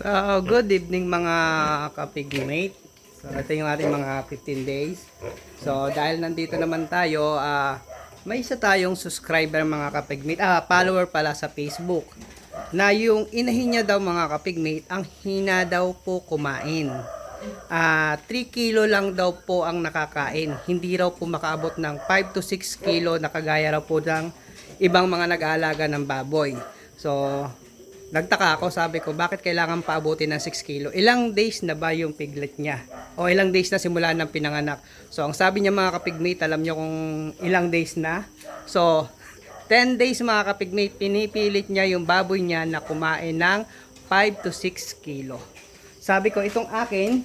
So, good evening mga kapigmate. So, ito yung ating mga 15 days. So, dahil nandito naman tayo, ah, may isa tayong subscriber mga kapigmate, ah, follower pala sa Facebook, na yung inahin niya daw mga kapigmate, ang hina daw po kumain. Ah, 3 kilo lang daw po ang nakakain. Hindi raw po makaabot ng 5 to 6 kilo na kagaya raw po ng ibang mga nag-aalaga ng baboy. So, Nagtaka ako, sabi ko, bakit kailangan paabutin ng 6 kilo? Ilang days na ba yung piglet niya? O ilang days na simula ng pinanganak? So, ang sabi niya mga kapigmate, alam niyo kung ilang days na? So, 10 days mga kapigmate, pinipilit niya yung baboy niya na kumain ng 5 to 6 kilo. Sabi ko, itong akin,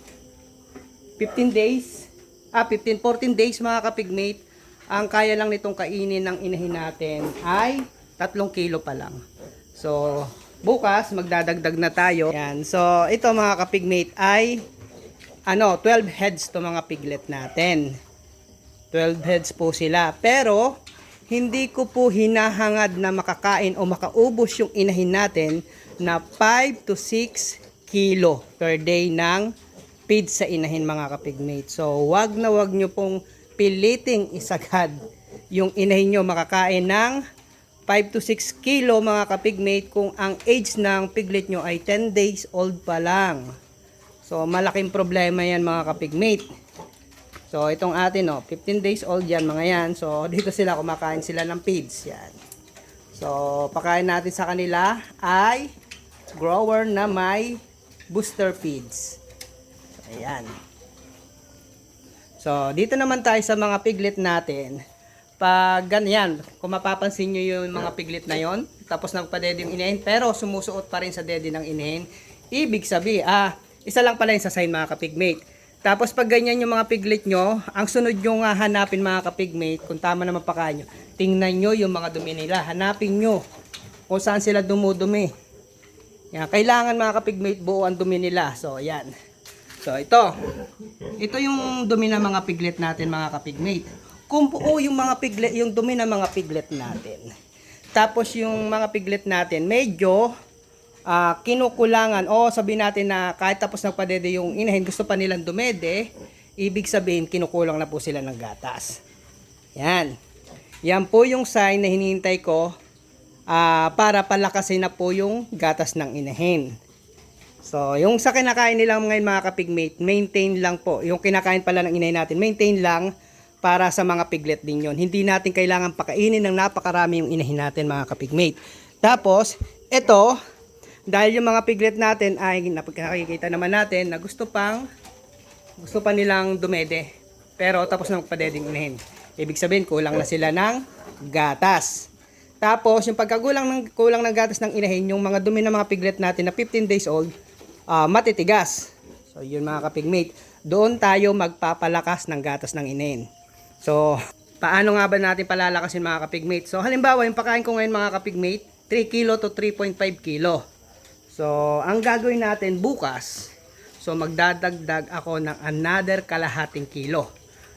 15 days, ah, 15, 14 days mga kapigmate, ang kaya lang nitong kainin ng inahin natin ay 3 kilo pa lang. So, bukas magdadagdag na tayo. Yan. So, ito mga kapigmate ay ano, 12 heads to mga piglet natin. 12 heads po sila. Pero, hindi ko po hinahangad na makakain o makaubos yung inahin natin na 5 to 6 kilo per day ng feed sa inahin mga kapigmate. So, wag na wag nyo pong piliting isagad yung inahin nyo makakain ng 5 to 6 kilo mga kapigmate kung ang age ng piglet nyo ay 10 days old pa lang. So, malaking problema yan mga kapigmate. So, itong atin, no, 15 days old yan mga yan. So, dito sila kumakain sila ng feeds. Yan. So, pakain natin sa kanila ay grower na may booster feeds. So, ayan. So, dito naman tayo sa mga piglet natin. Pag ganyan, kung mapapansin nyo yung mga piglet na yon, tapos nagpa-daddy yung inahin, pero sumusuot pa rin sa daddy ng inahin, ibig sabi, ah, isa lang pala yung sa sign mga kapigmate. Tapos pag ganyan yung mga piglet nyo, ang sunod nyo nga hanapin mga kapigmate, kung tama naman pakain nyo, tingnan nyo yung mga dumi nila, hanapin nyo kung saan sila dumudumi. Yan, kailangan mga kapigmate buo ang dumi nila. So, yan. So, ito. Ito yung dumi ng mga piglet natin mga kapigmate. Kung buo yung mga piglet, yung dumi ng mga piglet natin. Tapos yung mga piglet natin, medyo ah, kinukulangan o sabihin natin na kahit tapos nagpadede yung inahin, gusto pa nilang dumede, ibig sabihin kinukulang na po sila ng gatas. Yan. Yan po yung sign na hinihintay ko ah, para palakasin na po yung gatas ng inahin. So, yung sa kinakain nilang ngayon mga kapigmate, maintain lang po. Yung kinakain pala ng inay natin, maintain lang para sa mga piglet din yon. Hindi natin kailangan pakainin ng napakarami yung inahin natin mga kapigmate. Tapos, ito, dahil yung mga piglet natin ay nakikita naman natin na gusto pang gusto pa nilang dumede. Pero tapos na magpadeding inahin. Ibig sabihin, kulang na sila ng gatas. Tapos, yung pagkagulang ng kulang ng gatas ng inahin, yung mga dumi ng mga piglet natin na 15 days old, ah, matitigas. So, yun mga kapigmate. Doon tayo magpapalakas ng gatas ng inahin. So, paano nga ba natin palalakasin mga kapigmate? So, halimbawa, yung pakain ko ngayon mga kapigmate, 3 kilo to 3.5 kilo. So, ang gagawin natin bukas, so magdadagdag ako ng another kalahating kilo.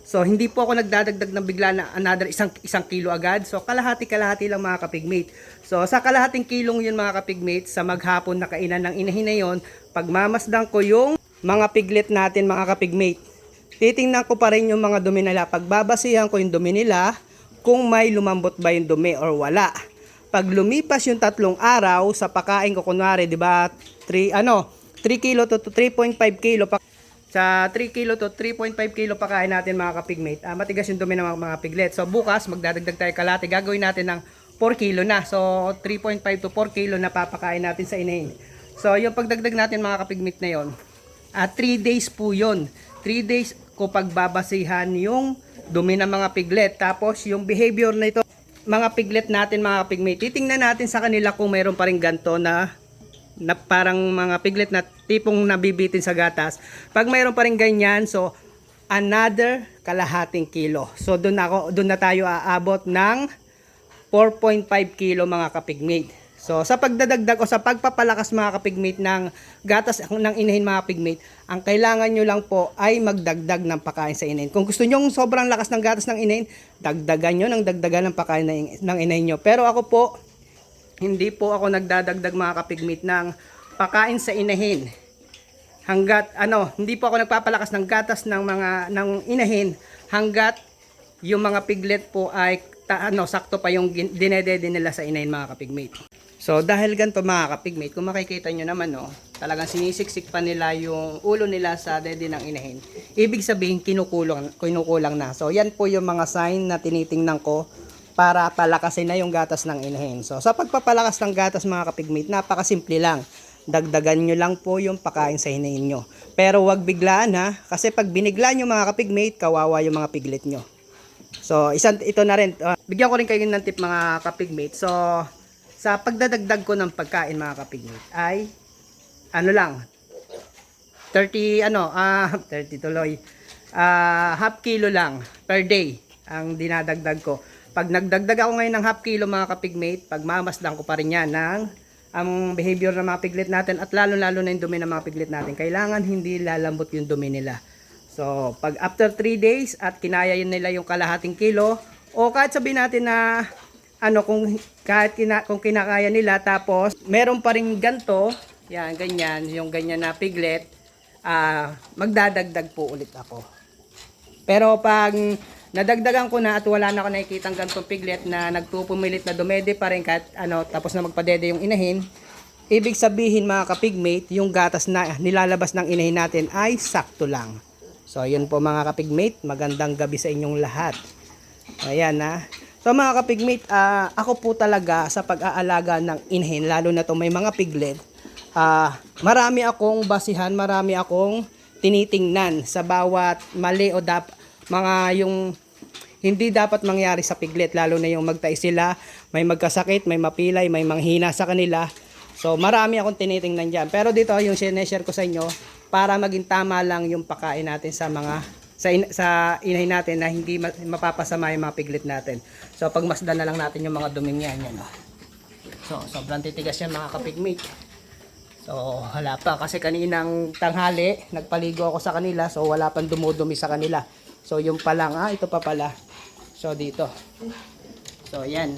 So, hindi po ako nagdadagdag ng bigla na another isang, isang kilo agad. So, kalahati-kalahati lang mga kapigmate. So, sa kalahating kilong yun mga kapigmate, sa maghapon na kainan ng inahin na yun, pagmamasdan ko yung mga piglet natin mga kapigmate. Titingnan ko pa rin yung mga dumi nila. Pagbabasihan ko yung dumi nila, kung may lumambot ba yung dumi or wala. Pag lumipas yung tatlong araw sa pakain ko, kunwari, di ba, 3, ano, 3 kilo to, to 3.5 kilo, pa, sa 3 kilo to 3.5 kilo pakain natin mga kapigmate, ah, matigas yung dumi ng mga, mga piglet. So bukas, magdadagdag tayo kalate, gagawin natin ng 4 kilo na. So 3.5 to 4 kilo na papakain natin sa inahin. So yung pagdagdag natin mga kapigmate na yon, at 3 days po yon 3 days ko pagbabasihan yung dumi ng mga piglet. Tapos yung behavior na ito, mga piglet natin mga pigmate, titingnan natin sa kanila kung mayroon pa rin ganto na na parang mga piglet na tipong nabibitin sa gatas. Pag mayroon pa rin ganyan, so another kalahating kilo. So doon ako doon na tayo aabot ng 4.5 kilo mga kapigmate. So sa pagdadagdag o sa pagpapalakas mga kapigmate ng gatas ng inahin mga pigmate, ang kailangan nyo lang po ay magdagdag ng pakain sa inahin. Kung gusto nyo sobrang lakas ng gatas ng inahin, dagdagan nyo ng dagdagan ng pakain ng, inahin nyo. Pero ako po, hindi po ako nagdadagdag mga kapigmate ng pakain sa inahin. Hanggat ano, hindi po ako nagpapalakas ng gatas ng mga ng inahin hanggat yung mga piglet po ay ta, ano, sakto pa yung dinedede nila sa inahin mga kapigmate. So dahil ganito mga kapigmate, kung makikita nyo naman no, talagang sinisiksik pa nila yung ulo nila sa dede ng inahin. Ibig sabihin kinukulang, kinukulang na. So yan po yung mga sign na tinitingnan ko para palakasin na yung gatas ng inahin. So sa pagpapalakas ng gatas mga kapigmate, napakasimple lang. Dagdagan nyo lang po yung pakain sa inahin nyo. Pero wag biglaan ha, kasi pag binigla nyo mga kapigmate, kawawa yung mga piglet nyo. So, isang ito na rin. Uh, bigyan ko rin kayo ng tip mga kapigmate. So, sa pagdadagdag ko ng pagkain mga kapigmate ay ano lang 30 ano ah 30 tuloy ah half kilo lang per day ang dinadagdag ko. Pag nagdagdag ako ngayon ng half kilo mga kapigmate, pagmamasdan ko pa rin yan ng ang behavior ng mga piglet natin at lalo-lalo na yung dumi ng mga piglet natin. Kailangan hindi lalambot yung dumi nila. So, pag after 3 days at kinaya yun nila yung kalahating kilo, o kahit sabihin natin na ano kung kahit kina, kung kinakaya nila tapos meron pa rin ganto, yan ganyan, yung ganyan na piglet, ah magdadagdag po ulit ako. Pero pag nadagdagan ko na at wala na ako nakikitang gantong piglet na nagpupumilit na dumede pa rin kahit ano, tapos na magpadede yung inahin, ibig sabihin mga kapigmate, yung gatas na nilalabas ng inahin natin ay sakto lang. So, yun po mga kapigmate, magandang gabi sa inyong lahat. Ayan na. So mga kapigmate, ah, ako po talaga sa pag-aalaga ng inahin, lalo na to may mga piglet, ah, marami akong basihan, marami akong tinitingnan sa bawat mali o dap mga yung hindi dapat mangyari sa piglet lalo na yung magtay sila may magkasakit may mapilay may manghina sa kanila. So marami akong tinitingnan dyan. Pero dito yung sineshare ko sa inyo para maging tama lang yung pakain natin sa mga sa, in, sa inahin natin na hindi ma- mapapasama yung mga piglet natin so pagmasdan na lang natin yung mga duming yan yan oh. so sobrang titigas yan mga kapigmate So, wala pa kasi kaninang tanghali, nagpaligo ako sa kanila, so wala pang dumudumi sa kanila. So, yung pa lang, ah, ito pa pala. So, dito. So, yan.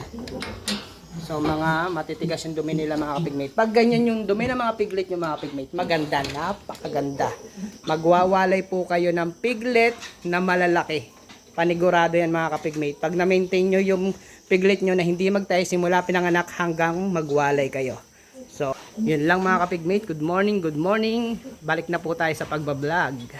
So, mga matitigas yung dumi nila mga kapigmate. Pag ganyan yung dumi ng mga piglet yung mga pigmate, maganda, napakaganda. Magwawalay po kayo ng piglet na malalaki. Panigurado yan mga kapigmate. Pag na-maintain nyo yung piglet nyo na hindi magtayo simula pinanganak hanggang magwalay kayo. So, yun lang mga kapigmate. Good morning, good morning. Balik na po tayo sa pagbablog.